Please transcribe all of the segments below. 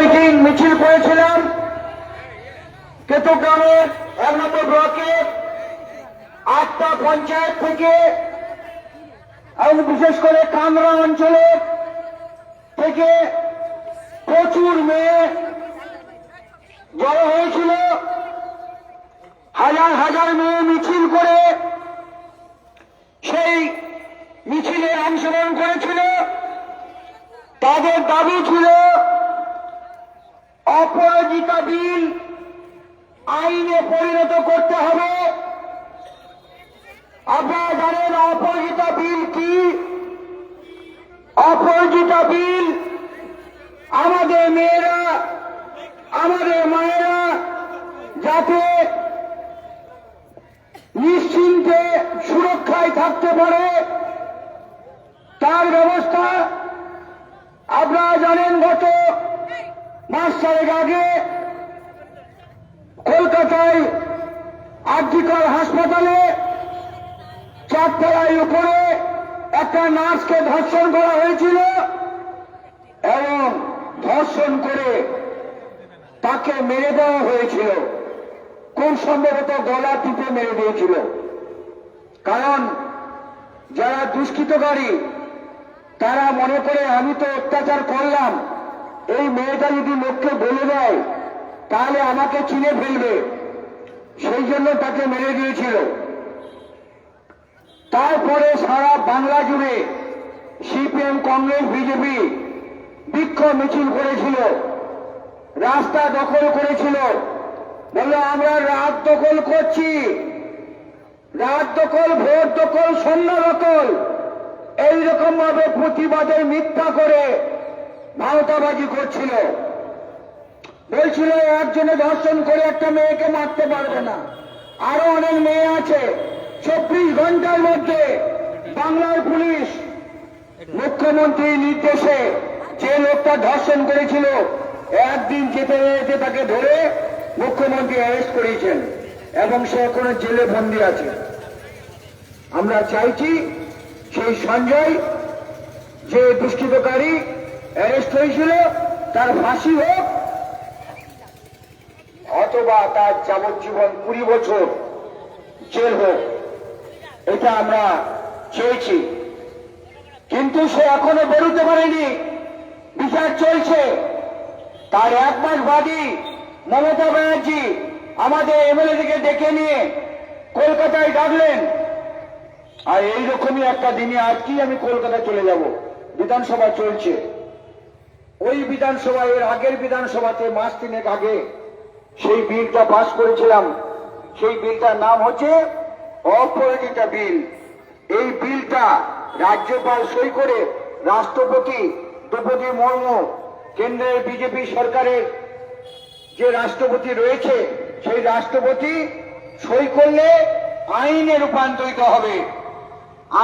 Meeting মিছিল করেছিলাম। কেতুগ্রামের এক নম্বর ব্লকের আটটা পঞ্চায়েত থেকে, এবং বিশেষ করে কামরা অঞ্চলে থেকে প্রচুর মেয়ে জড়ো হয়েছিল। হাজার হাজার মেয়ে মিছিল করে সেই মিছিলে অংশগ্রহণ করেছিল। তাদের দাবি ছিল অপরাজিতা বিল আইনে পরিণত করতে হবে। আপনারা জানেন অপরাজিতা বিল কি? অপরাজিতা বিল আমাদের মেয়েরা, আমাদের মায়েরা যাতে নিশ্চিন্তে সুরক্ষায় থাকতে পারে, তার ব্যবস্থা আপনারা জানেন গত মাস চারেক আগে কলকাতায় আর্জিকর হাসপাতালে চারতলায় উপরে একটা নার্সকে ধর্ষণ করা হয়েছিল এবং ধর্ষণ করে তাকে মেরে দেওয়া হয়েছিল। খুব সম্ভবত গলা টিপে মেরে দিয়েছিল। কারণ যারা দুষ্কৃতকারী, তারা মনে করে, আমি তো অত্যাচার করলাম। এই মেয়েটা যদি লোককে বলে দেয়, তাহলে আমাকে চিনে ফেলবে। সেই জন্য তাকে মেরে দিয়েছিল। তারপরে সারা বাংলা জুড়ে সিপিএম, কংগ্রেস, বিজেপি বিক্ষোভ মিছিল করেছিল। রাস্তা দখল করেছিল। বলল আমরা রাত দখল করছি। রাত দখল, ভোট দখল সন্ধ্যা দখল। এইরকম ভাবে প্রতিবাদে মিথ্যা করে ভাওতাবাজি করছিল। বলছিল, একজনে ধর্ষণ করে একটা মেয়েকে মারতে পারবে না। আরও অনেক মেয়ে আছে। চব্বিশ ঘণ্টার মধ্যে বাংলার পুলিশ মুখ্যমন্ত্রীর নির্দেশে যে লোকটা ধর্ষণ করেছিল, একদিন যেতে যেতে তাকে ধরে মুখ্যমন্ত্রী অ্যারেস্ট করিয়েছেন এবং সে এখনও জেলে বন্দি আছে। আমরা চাইছি সেই সঞ্জয়, যে দুষ্কৃতকারী অ্যারেস্ট হয়েছিল, তার ফাঁসি হোক, অথবা তার যাবজ্জীবন কুড়ি বছর জেল হোক, এটা আমরা চেয়েছি। কিন্তু সে এখনও বেরোতে পারেনি। বিচার চলছে। তার এক মাস বাদই মমতা ব্যানার্জি আমাদের এমএলএ ডেকে নিয়ে কলকাতায় ডাকলেন। আর এইরকমই একটা দিনে আজকেই আমি কলকাতা চলে যাব। বিধানসভা চলছে। ওই বিধানসভা, এর আগের বিধানসভাতে মাস তিনেক আগে সেই বিলটা পাস করেছিলাম। সেই বিলটার নাম হচ্ছে অপরাজিতা বিল। এই বিলটা রাজ্যপাল সই করে রাষ্ট্রপতি দ্রৌপদী মুর্মু, কেন্দ্রের বিজেপি সরকারের যে রাষ্ট্রপতি রয়েছে, সেই রাষ্ট্রপতি সই করলে আইনে রূপান্তরিত হবে।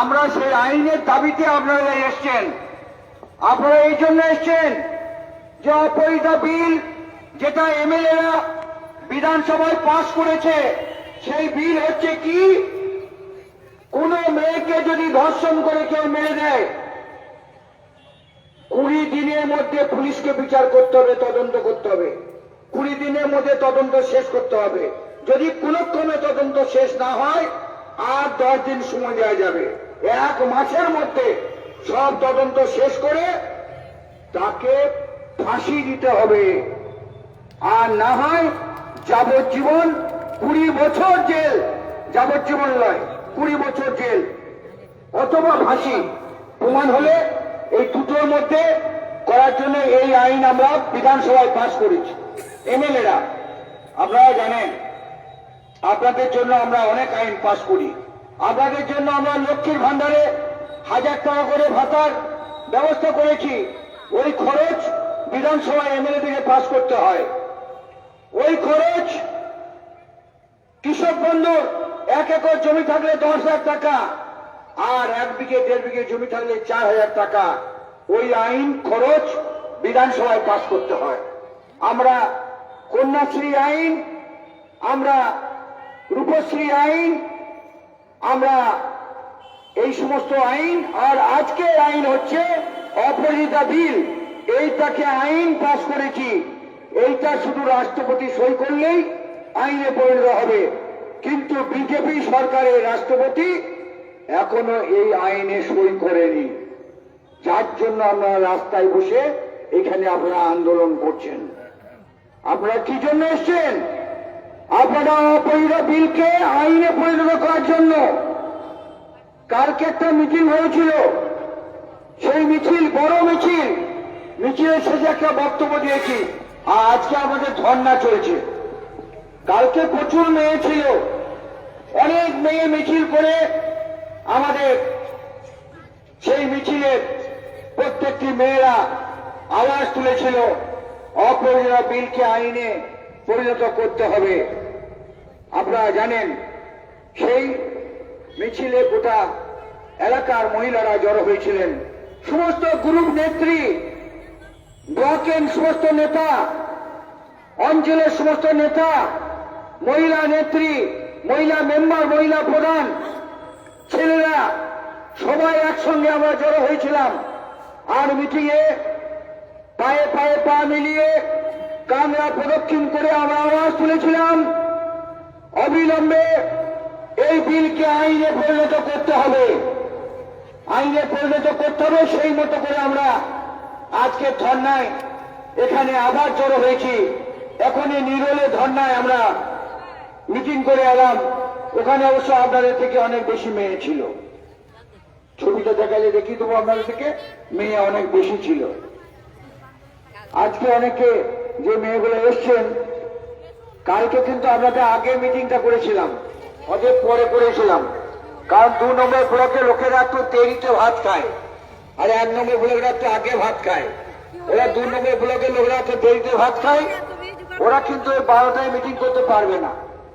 আমরা সেই আইনের দাবিতে আপনারা এসছেন। আপনারা এই জন্য এসছেন যে অপরিতা বিল যেটা এমএলএরা বিধানসভায় পাশ করেছে, সেই বিল হচ্ছে কি? কোন মেয়েকে যদি ধর্ষণ করে কেউ মেরে দেয়, কুড়ি দিনের মধ্যে পুলিশকে বিচার করতে হবে, তদন্ত করতে হবে। কুড়ি দিনের মধ্যে তদন্ত শেষ করতে হবে। যদি কোনো ক্রমে তদন্ত শেষ না হয়, আর দশ দিন সময় দেওয়া যাবে। এক মাসের মধ্যে সব তদন্ত শেষ করে তাকে ফাঁসি দিতে হবে। আর না হয় যাবজ্জীবন কুড়ি বছর জেল। যাবজ্জীবন নয়, কুড়ি বছর জেল। অথবা ফাঁসি। প্রমাণ হলে এই দুটোর মধ্যে করার জন্য এই আইন আমরা বিধানসভায় পাশ করেছি। এমএলএরা, আপনারা জানেন, আপনাদের জন্য আমরা অনেক আইন পাশ করি। আপনাদের জন্য আমরা লক্ষ্মীর ভান্ডারে হাজার টাকা করে ভাতার ব্যবস্থা করেছি। ওই খরচ বিধানসভায় এমএলএ থেকে পাশ করতে হয়। ওই খরচ কৃষক বন্ধুর এক একর জমি থাকলে দশ হাজার টাকা, আর এক বিঘে, দেড় বিঘে জমি থাকলে চার হাজার টাকা। ওই আইন খরচ বিধানসভায় পাশ করতে হয়। আমরা কন্যাশ্রী আইন, আমরা রূপশ্রী আইন, আমরা এই সমস্ত আইন, আর আজকের আইন হচ্ছে অপরাজিতা বিল। এইটাকে আইন পাস করেছি। এইটা শুধু রাষ্ট্রপতি সই করলেই আইনে পরিণত হবে। কিন্তু বিজেপি সরকারের রাষ্ট্রপতি এখনও এই আইনে সই করেনি। যার জন্য আপনারা রাস্তায় বসে এখানে আপনারা আন্দোলন করছেন। আপনারা কি জন্য এসছেন? আপনারা অপরিত বিলকে আইনে পরিণত করার জন্য কালকে একটা মিটিং হয়েছিল? সেই মিছিল, বড় মিছিল। মিছিলের শেষে একটা বক্তব্য দিয়েছি। আর আজকে আমাদের ধর্ণা চলছে। কালকে প্রচুর মেয়ে ছিল। অনেক মেয়ে মিছিল করে আমাদের সেই মিছিলের প্রত্যেকটি মেয়েরা আওয়াজ তুলেছিল অপ্রয়োজনীয় বিলকে আইনে পরিণত করতে হবে। আপনারা জানেন, সেই মিছিলে গোটা এলাকার মহিলারা জড়ো হয়েছিলেন। সমস্ত গ্রুপ নেত্রী, ব্লকের সমস্ত নেতা, অঞ্চলের সমস্ত নেতা, মহিলা নেত্রী, মহিলা মেম্বার, মহিলা প্রধান, ছেলেরা সবাই একসঙ্গে আমরা জড়ো হয়েছিলাম। আর মিটিংয়ে পায়ে পায়ে পা মিলিয়ে কামরা প্রদক্ষিণ করে আমরা আওয়াজ তুলেছিলাম। অবিলম্বে এই বিলকে আইনে পরিণত করতে হবে। আইনে পরিণত করতে হবে, সেই মতো করে আমরা আজকে ধর্নায় এখানে আবার জড়ো হয়েছি। এখন এই নিরলে ধর্নায় আমরা মিটিং করে এলাম। ওখানে অবশ্য আপনাদের থেকে অনেক বেশি মেয়ে ছিল। ছবিটা দেখা দেখালে দেখি দেবো আপনাদের থেকে, মেয়ে অনেক বেশি ছিল। আজকে অনেকে যে মেয়েগুলো এসছেন, কালকে কিন্তু আপনাদের আগে মিটিংটা করেছিলাম। অনেক পরে করেছিলাম কারণ দু নম্বর ব্লকে লোকেরা একটু দেরিতে ভাত খায়, আর এক নম্বর ব্লকেরা একটু আগে ভাত খায়। ওরা দু নম্বর ব্লকের লোকেরা একটু দেরিতে ভাত খায়, ওরা কিন্তু ওই বারোটায় মিটিং করতে পারবে না।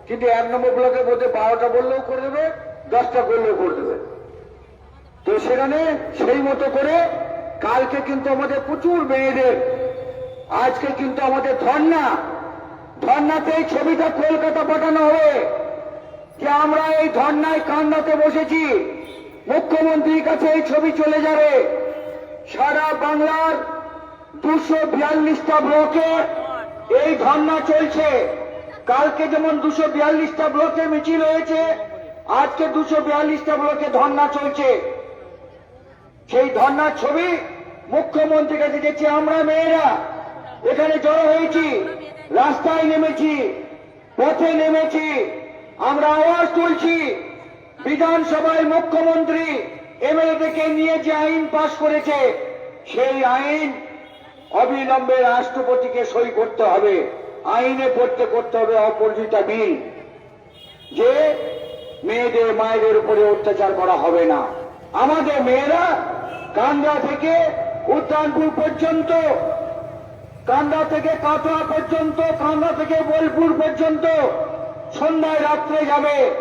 কিন্তু এক নম্বর ব্লকের মধ্যে বারোটা বললেও করে দেবে, দশটা করলেও করে দেবে। তো সেখানে সেই মতো করে কালকে কিন্তু আমাদের প্রচুর মেয়েদের, আজকে কিন্তু আমাদের ধর্না ধর্নাতে এই ছবিটা কলকাতা পাঠানো হবে। যে আমরা এই ধর্নায় কান্নাতে বসেছি, মুখ্যমন্ত্রীর কাছে এই ছবি চলে যাবে। সারা বাংলার দুশো বিয়াল্লিশটা ব্লকে এই ধর্না চলছে। কালকে যেমন দুশো বিয়াল্লিশটা ব্লকে মিছিল হয়েছে, আজকে দুশো বিয়াল্লিশটা ব্লকে ধর্না চলছে। সেই ধর্নার ছবি মুখ্যমন্ত্রীর কাছে গেছি আমরা মেয়েরা এখানে জড়ো হয়েছি, রাস্তায় নেমেছি, পথে নেমেছি। আমরা আওয়াজ তুলছি। বিধানসভায় মুখ্যমন্ত্রী এমএলএ নিয়ে যে আইন পাশ করেছে, সেই আইন অবিলম্বে রাষ্ট্রপতিকে সই করতে হবে। আইনে পড়তে করতে হবে অপরাজিতা বিল, যে মেয়েদের, মায়েদের উপরে অত্যাচার করা হবে না। আমাদের মেয়েরা কান্দা থেকে উদ্যানপুর পর্যন্ত কান্দা থেকে কাটোয়া পর্যন্ত কান্দা থেকে বোলপুর পর্যন্ত সন্ধ্যায় রাত্রে যাবে।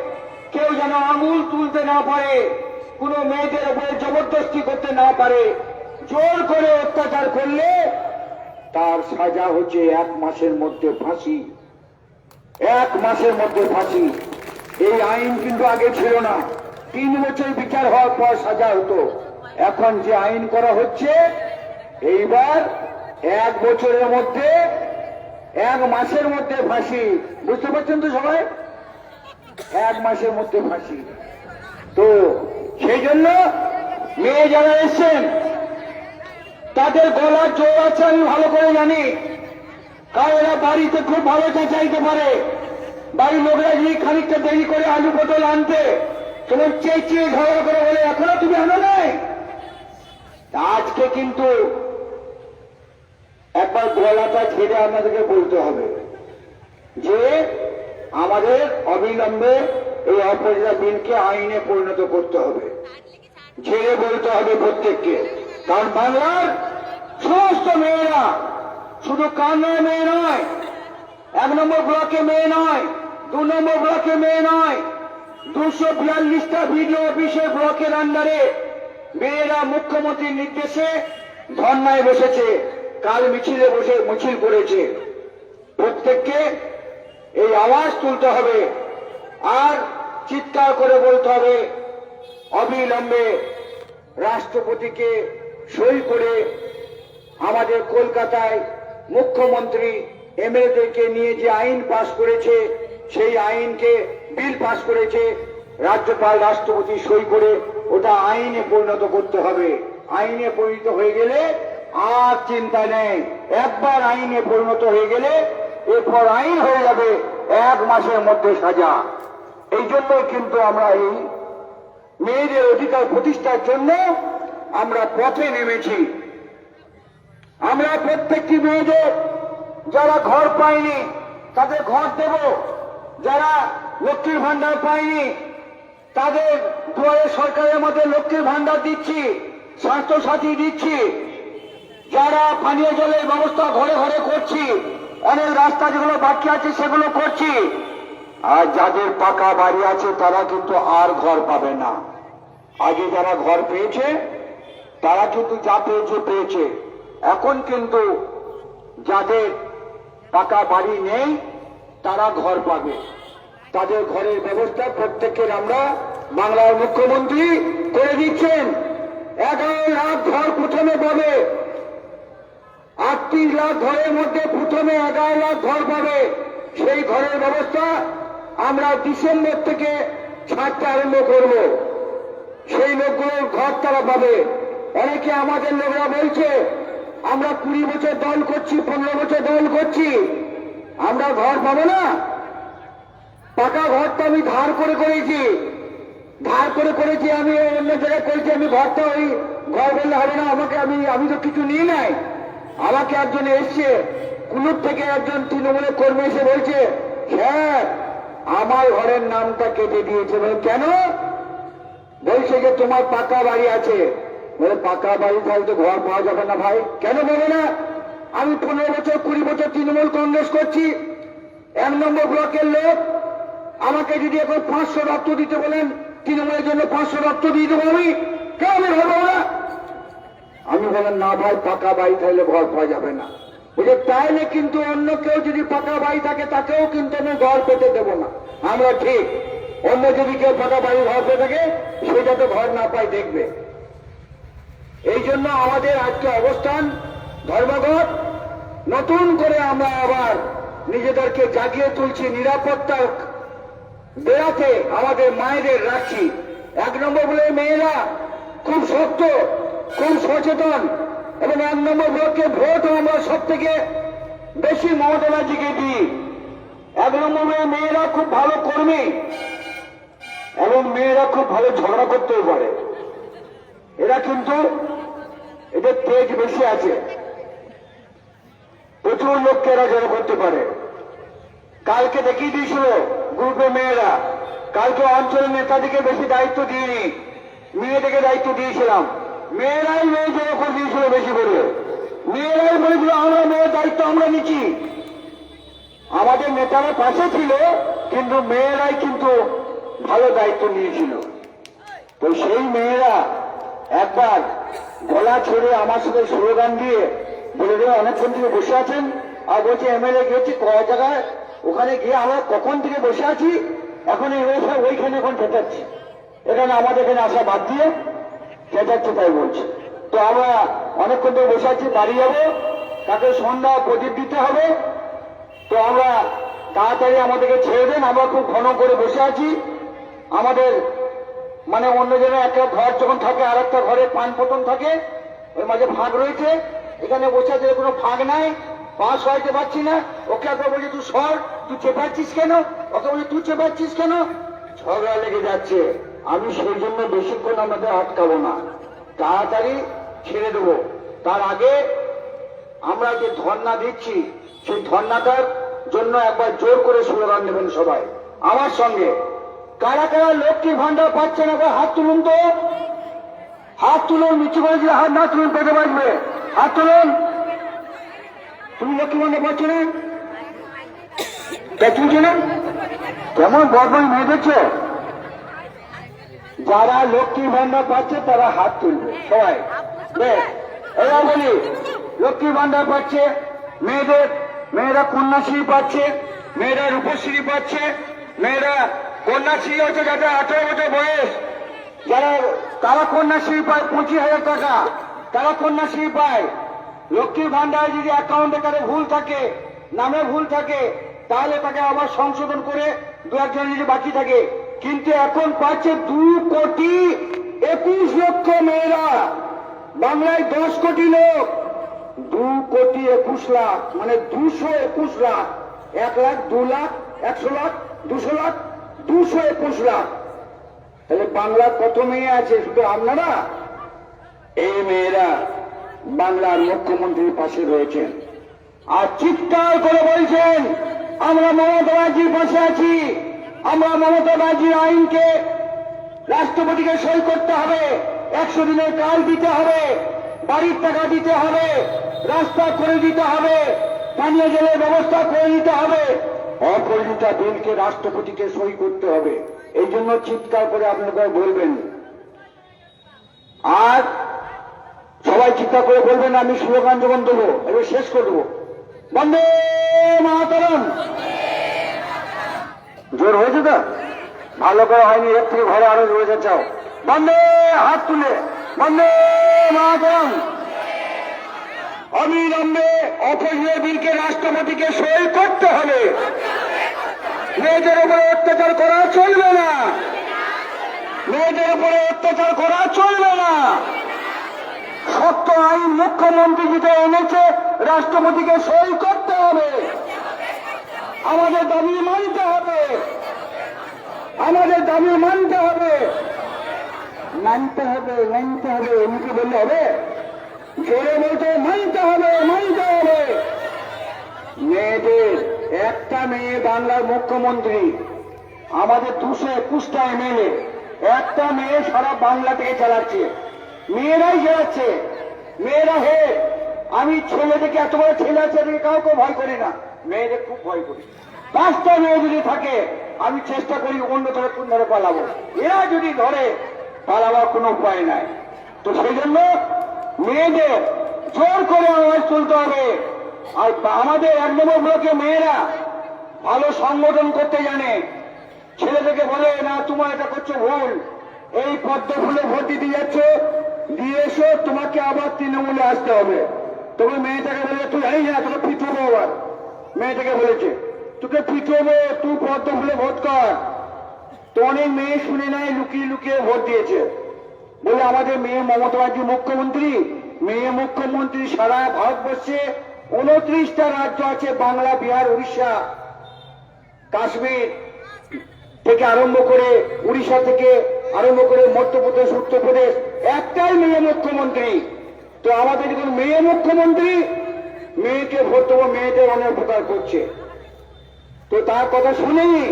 কেউ যেন আঙুল তুলতে না পারে, কোনো মেয়েদের উপরে জবরদস্তি করতে না পারে। জোর করে অত্যাচার করলে তার সাজা হচ্ছে এক মাসের মধ্যে ফাঁসি। এক মাসের মধ্যে ফাঁসি। এই আইন কিন্তু আগে ছিল না। তিন বছর বিচার হওয়ার পর সাজা হতো। এখন যে আইন করা হচ্ছে, এইবার এক বছরের মধ্যে এক মাসের মধ্যে ফাঁসি। বুঝতে পারছেন তো সবাই? এক মাসের মধ্যে ফাঁসি। তো সেই জন্য মেয়ে যারা এসছেন, তাদের গলার জোর আছে, আমি ভালো করে জানি। কারণ এরা বাড়িতে খুব ভালো চাইতে পারে। বাড়ির লোকরা যদি খানিকটা দেরি করে আলু পটল আনতে তোমার চেঁচিয়ে ঝগড়া করে বলে, এখনও তুমি আনো নাই? আজকে কিন্তু একবার গলাটা ছেড়ে আমাদেরকে বলতে হবে যে আমাদের অবিলম্বে এই অপরাধ বিলকে আইনে পরিণত করতে হবে। ছেড়ে বলতে হবে প্রত্যেককে। কারণ বাংলার সমস্ত মেয়েরা শুধু কান্নায় মেয়ে নয়, এক নম্বর ব্লকে মেয়ে নয়, দু নম্বর ব্লকে মেয়ে নয়, দুশো বিয়াল্লিশটা ভিডিও অফিসের ব্লকের আন্ডারে মেয়েরা মুখ্যমন্ত্রীর নির্দেশে ধর্নায় বসেছে। কাল মিছিলে বসে মিছিল করেছে। প্রত্যেককে এই আওয়াজ তুলতে হবে। আর চিৎকার করে বলতে হবে, অবিলম্বে রাষ্ট্রপতিকে সই করে আমাদের কলকাতায় মুখ্যমন্ত্রী এমএলএদেরকে নিয়ে যে আইন পাশ করেছে, সেই আইনকে বিল পাশ করেছে, রাজ্যপাল রাষ্ট্রপতি সই করে ওটা আইনে পরিণত করতে হবে। আইনে পরিণত হয়ে গেলে আর চিন্তা নেই। একবার আইনে পরিণত হয়ে গেলে এরপর আইন হয়ে যাবে এক মাসের মধ্যে সাজা। এই জন্য কিন্তু আমরা এই মেয়েদের অধিকার প্রতিষ্ঠার জন্য আমরা পথে নেমেছি। আমরা প্রত্যেকটি মেয়েদের, যারা ঘর পায়নি, তাদের ঘর দেব। যারা লক্ষ্মীর ভান্ডার পায়নি, তাদের দুয়ারে সরকারের মধ্যে লক্ষ্মীর ভান্ডার দিচ্ছি স্বাস্থ্য সাথী দিচ্ছি। যারা পানীয় জলের ব্যবস্থা ঘরে ঘরে করছি, অনেক রাস্তা যেগুলো বাকি আছে সেগুলো করছি। আর যাদের পাকা বাড়ি আছে তারা কিন্তু আর ঘর পাবে না। আগে যারা ঘর পেয়েছে, তারা কিন্তু যা পেয়েছে পেয়েছে। এখন কিন্তু যাদের পাকা বাড়ি নেই, তারা ঘর পাবে। তাদের ঘরের ব্যবস্থা প্রত্যেকের আমরা বাংলার মুখ্যমন্ত্রী করে দিচ্ছেন। এগারো লাখ ঘর প্রথমে পাবে। আটত্রিশ লাখ ঘরের মধ্যে প্রথমে এগারো লাখ ঘর পাবে। সেই ঘরের ব্যবস্থা আমরা ডিসেম্বর থেকে ছাড়তে আরম্ভ করব। সেই লোকগুলোর ঘর তারা পাবে। অনেকে আমাদের লোকরা বলছে, আমরা কুড়ি বছর দল করছি, পনেরো বছর দল করছি। আমরা ঘর পাবো না। পাকা ঘরটা আমি ধার করে করেছি। ধার করে করেছি, আমি অন্য জায়গায় করেছি, আমি ঘরটা ওই ঘর বললে হবে না, আমাকে আমি আমি তো কিছু নিয়ে নাই। আমাকে একজন এসছে কুলুর থেকে একজন তৃণমূলের কর্মী এসে বলছে, স্যার, আমার ঘরের নামটা কেটে দিয়েছে। বলে, কেন? বলছে যে, তোমার পাকা বাড়ি আছে। বলে, পাকা বাড়ি তাহলে তো ঘর পাওয়া যাবে না ভাই। কেন বলে না? আমি পনেরো বছর, কুড়ি বছর তৃণমূল কংগ্রেস করছি। এক নম্বর ব্লকের লোক আমাকে যদি এখন পাঁচশো রক্ত দিতে বলেন, তৃণমূলের জন্য পাঁচশো রক্ত দিয়ে দেবো আমি। কেন আমি ভাবো না? আমি বললাম, না ভাই, পাকা বাড়ি থাকলে ঘর পাওয়া যাবে না। বলে তাইলে কিন্তু অন্য কেউ যদি পাকা বাড়ি থাকে, তাকেও কিন্তু আমি ঘর পেতে দেবো না। আমরা ঠিক, অন্য যদি কেউ পাকা বাড়ি ঘর পেয়ে থাকে, সেটা তো ঘর না পাই দেখবে। এই জন্য আমাদের আজকে অবস্থান, ধর্মঘট, নতুন করে আমরা আবার নিজেদেরকে জাগিয়ে তুলছি, নিরাপত্তা বেড়াতে আমাদের মায়েদের রাখছি। এক নম্বর বলে, মেয়েরা, খুব শক্ত খুব সচেতন এবং এক নম্বর ব্লককে ভোট আমরা সব থেকে বেশি মমতা ব্যানার্জিকে দিই। এক নম্বর মেয়েরা খুব ভালো কর্মী এবং মেয়েরা খুব ভালো ঝগড়া করতেও পারে। এরা কিন্তু এদের তেজ বেশি আছে। প্রচুর লোককে এরা জড়ো করতে পারে। কালকে দেখিয়ে দিয়েছিল গ্রুপে মেয়েরা। কালকে অঞ্চলের নেতাদেরকে বেশি দায়িত্ব দিইনি। মেয়েদেরকে দায়িত্ব দিয়েছিলাম। মেয়েরাই মেয়ে জড়ো করে দিয়েছিল বেশি করে। মেয়েরাই বলেছিল, আমরা মেয়ের দায়িত্ব আমরা নিচ্ছি। আমাদের নেতারা পাশে ছিল, কিন্তু মেয়েরাই কিন্তু ভালো দায়িত্ব নিয়েছিল। তো সেই মেয়েরা একবার গলা ছেড়ে আমার সাথে স্লোগান দিয়ে বলে দেবে অনেকক্ষণ থেকে বসে আছেন? আর বলছে, এমএলএ গেছি কয় জায়গায়? ওখানে গিয়ে আমরা কখন থেকে বসে আছি? এখন ওইখানে এখন চেঁচাচ্ছি এখানে আমাদের এখানে আসা বাদ দিয়ে চেঁচাচ্ছে তাই বলছে। তো আমরা অনেকক্ষণ ধরে বসে আছি বাড়ি যাব। তাকে সন্ধ্যা প্রদীপ দিতে হবে। তো আমরা তাড়াতাড়ি আমাদেরকে ছেড়ে দেন। আমরা খুব ঘন করে বসে আছি। আমাদের মানে অন্য জায়গায় একটা ঘর যখন থাকে আর একটা ঘরে পান পতন থাকে ওর মাঝে ফাঁক রয়েছে। এখানে বসে আছে, কোনো ফাঁক নাই। পা হইতে পারছি না। ওকে একবার বলছে, তুই সর, তুই চেপাচ্ছিস কেন? ওকে বলছে, তুই চেপাচ্ছিস কেন? ঝগড়া লেগে যাচ্ছে। আমি সেই জন্য বেশিক্ষণ আমাদের আটকাবো না। তাড়াতাড়ি ছেড়ে দেবো। তার আগে আমরা যে ধর্ণা দিচ্ছি, সেই ধর্ণাটার জন্য একবার জোর করে স্লোগান নেবেন সবাই। আমার সঙ্গে। কারা কারা লক্ষ্মী ভান্ডার পাচ্ছেন একবার হাত তুলুন তো? হাত তুলুন, নিচু করে দিলে হাত না তুলুন পেতে বাজবে হাত তুলুন। তুমি লক্ষ্মী ভান্ডার পাচ্ছ না? না কেমন বর্বই মেয়ে দেখছ? যারা লক্ষ্মী ভান্ডার পাচ্ছে, তারা হাত তুলবে। সবাই। এবার বলি, লক্ষ্মী ভান্ডার পাচ্ছে, মেয়েদের, মেয়েরা কন্যাশ্রী পাচ্ছে, মেয়েরা রূপশ্রী পাচ্ছে, মেয়েরা কন্যাশ্রী হচ্ছে যাদের আঠারো বছর বয়স। যারা, তারা কন্যাশ্রী পায় পঁচিশ হাজার টাকা। তারা কন্যাশ্রী পায়। লক্ষ্মী ভান্ডার যদি অ্যাকাউন্টে কারে ভুল থাকে, নামে ভুল থাকে, তাহলে তাকে আবার সংশোধন করে দু একজন যদি বাকি থাকে। কিন্তু এখন পাচ্ছে দু কোটি একুশ লক্ষ মেয়েরা বাংলায় দশ কোটি লোক। দু কোটি একুশ লাখ মানে দুশো একুশ লাখ। এক লাখ, দু লাখ, একশো লাখ, দুশো লাখ, দুশো একুশ লাখ। তাহলে বাংলার কত মেয়ে আছে? শুধু আপনারা? এই মেয়েরা বাংলার মুখ্যমন্ত্রীর পাশে রয়েছেন। আর চিৎকার করে বলছেন, আমরা মমতা ব্যানার্জির পাশে আছি। আমরা মমতা ব্যানার্জির আইনকে রাষ্ট্রপতিকে সই করতে হবে। একশো দিনের কাল দিতে হবে, বাড়ির টাকা দিতে হবে, রাস্তা করে দিতে হবে, পানীয় জলের ব্যবস্থা করে দিতে হবে। অপরিণিতা বিলকে রাষ্ট্রপতিকে সই করতে হবে। এই জন্য চিৎকার করে আপনারা বলবেন। আর সবাই চিন্তা করে বলবেন, আমি স্লোগান যখন দেবো, এবার শেষ করে দেবো বন্দে মাতরম! জোর হয়েছে তো? ভালো করে হয়নি, এর থেকে ঘরে আরও রয়েছে চাও বন্দে, হাত তুলে। বন্দে মাতরম অবিলম্বে অপরিয় বিলকে রাষ্ট্রপতিকে সই করতে হবে। মেয়েদের উপরে অত্যাচার করা চলবে না। মেয়েদের উপরে অত্যাচার করা চলবে না। সত্য আইন মুখ্যমন্ত্রী যেটা এনেছে, রাষ্ট্রপতিকে সই করতে হবে। আমাদের দাবি মানতে হবে। আমাদের দাবি মানতে হবে। মানতে হবে মানতে হবে এমনি বললে হবে। জোরে বলতে মানতে হবে মানতে হবে। মেয়েদের, একটা মেয়ে বাংলার মুখ্যমন্ত্রী, আমাদের দুশো একুশটা এমএলএ একটা মেয়ে সারা বাংলা থেকে চালাচ্ছে। মেয়েরাই চালাচ্ছে। মেয়েরা হে, আমি ছেলে থেকে এত বড় ছেলে আছে কাউকে ভয় করি না। মেয়েদের খুব ভয় করি। পাঁচটা মেয়ে যদি থাকে, আমি চেষ্টা করি অন্য ধরে কোন ধরে পালাবো। এরা যদি ধরে পালাবার কোনো উপায় নাই। তো সেই জন্য মেয়েদের জোর করে আওয়াজ তুলতে হবে। আর আমাদের এক নম্বর ব্লকে মেয়েরা ভালো সংগঠন করতে জানে। ছেলেদেরকে বলে, না, তোমার এটা করছ ভুল। এই পদ্ম ফুলে ভোট দিতে যাচ্ছ। দিয়ে এসো, তোমাকে আবার তৃণমূলে আসতে হবে। তবে মেয়েটাকে বলে, তুই জানিস না, তোকে পিঠবো আবার। মেয়েটাকে বলেছে, তোকে পিঠবো তুই পদ্ম ফুলে ভোট কর। তো অনেক মেয়ে শুনে নাই, লুকিয়ে লুকিয়ে ভোট দিয়েছে। বলে, আমাদের মেয়ে মমতা ব্যানার্জি মুখ্যমন্ত্রী, মেয়ে মুখ্যমন্ত্রী সারা ভারতবর্ষে উনত্রিশটা রাজ্য আছে, বাংলা, বিহার, উড়িষ্যা, কাশ্মীর থেকে আরম্ভ করে উড়িষ্যা থেকে আরম্ভ করে মধ্যপ্রদেশ, উত্তরপ্রদেশ, একটাই মেয়ে মুখ্যমন্ত্রী। তো আমাদের যখন মেয়ে মুখ্যমন্ত্রী মেয়েকে ভোট দেবো, মেয়েদের অনেক উপকার করছে। তো তার কথা শুনেনি?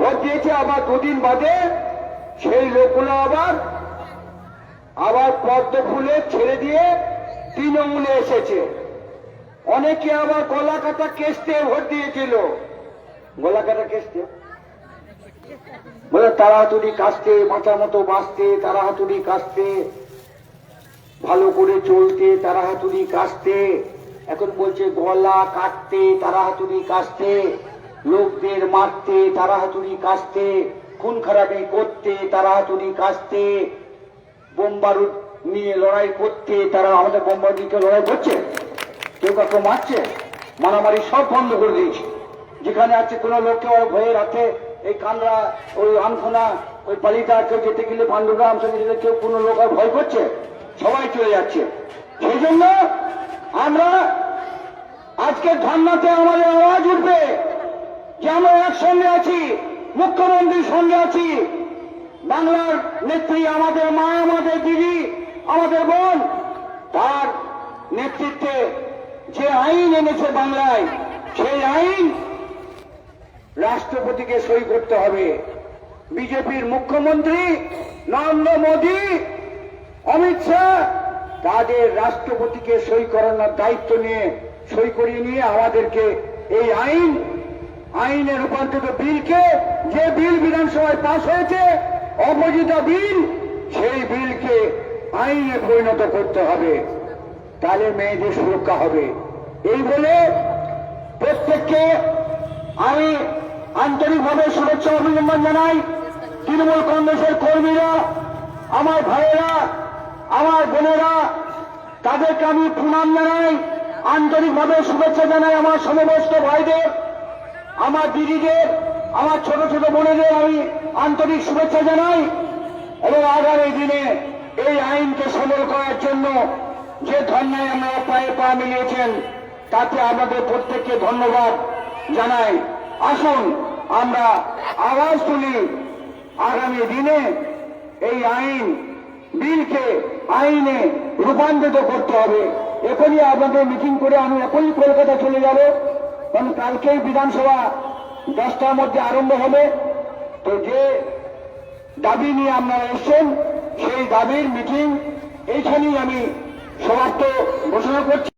ভোট দিয়েছে আবার দুদিন বাদে, সেই লোকগুলো আবার আবার পদ্ম ফুলে ছেড়ে দিয়ে তৃণমূলে এসেছে। অনেকে আবার গলা কাটা কেসতে ভোট দিয়েছিল। গলা কাটা কেসতে বলে তারা হাতুড়ি কাশতে মাথা মতো বাঁচতে তারা হাতুড়ি কাশতে ভালো করে চলতে তারা হাতুড়ি কাশতে এখন বলছে, গলা কাটতে, তাড়াহাতুড়ি কাশতে, লোকদের মারতে, তাড়াহাতুড়ি কাশতে, খুন খারাপি করতে, তাড়াহাতুড়ি কাশতে বোম বারুদ নিয়ে লড়াই করতে, তারা আমাদের বোম বারুদ নিয়ে কেউ লড়াই করছে। কেউ কাউকে মারছে? মারামারি সব বন্ধ করে দিয়েছে। যেখানে আছে কোনো লোককে ওরা ভয়ে রাখে এই কানরা, ওই আমখোনা ওই পালিতা, কেউ যেতে গেলে পাণ্ডুগ্রাম সঙ্গে যেতে কেউ কোনো লোক আর ভয় করছে? সবাই চলে যাচ্ছে। সেই জন্য আমরা আজকে ধর্নাতে আমাদের আওয়াজ উঠবে যে আমরা একসঙ্গে আছি, মুখ্যমন্ত্রীর সঙ্গে আছি। বাংলার নেত্রী আমাদের মা, আমাদের দিদি, আমাদের বোন, তার নেতৃত্বে যে আইন এনেছে বাংলায়, সেই আইন রাষ্ট্রপতিকে সই করতে হবে। বিজেপির মুখ্যমন্ত্রী নরেন্দ্র মোদী, অমিত শাহ, তাদের রাষ্ট্রপতিকে সই করানোর দায়িত্ব নিয়ে সই করিয়ে নিয়ে আমাদেরকে এই আইন আইনে রূপান্তরিত বিলকে, যে বিল বিধানসভায় পাশ হয়েছে অপোজিতা বিল, সেই বিলকে আইনে পরিণত করতে হবে। তাহলে মেয়েদের সুরক্ষা হবে। এই বলে প্রত্যেককে আমি আন্তরিকভাবে শুভেচ্ছা অভিনন্দন জানাই। তৃণমূল কংগ্রেসের কর্মীরা, আমার ভাইয়েরা, আমার বোনেরা, তাদেরকে আমি প্রণাম জানাই। আন্তরিকভাবে শুভেচ্ছা জানাই আমার সমবস্ত ভাইদের, আমার দিদিদের, আমার ছোট ছোট বোনেদের আমি আন্তরিক শুভেচ্ছা জানাই এবং আগামী দিনে এই আইনকে সবল করার জন্য যে ধর্নায় আপনারা পায়ে পা মিলিয়েছেন, তাতে আমাদের প্রত্যেককে ধন্যবাদ জানাই। আসুন, আমরা আওয়াজ তুলি। আগামী দিনে এই আইন, বিলকে আইনে রূপান্তরিত করতে হবে। এখনই আপনাদের মিটিং করে আমি এখনই কলকাতা চলে যাব। কারণ কালকেই বিধানসভা দশটার মধ্যে আরম্ভ হবে। তো যে দাবি নিয়ে আপনারা এসছেন, সেই দাবির মিটিং এইখানেই আমি সমাপ্ত ঘোষণা করছি।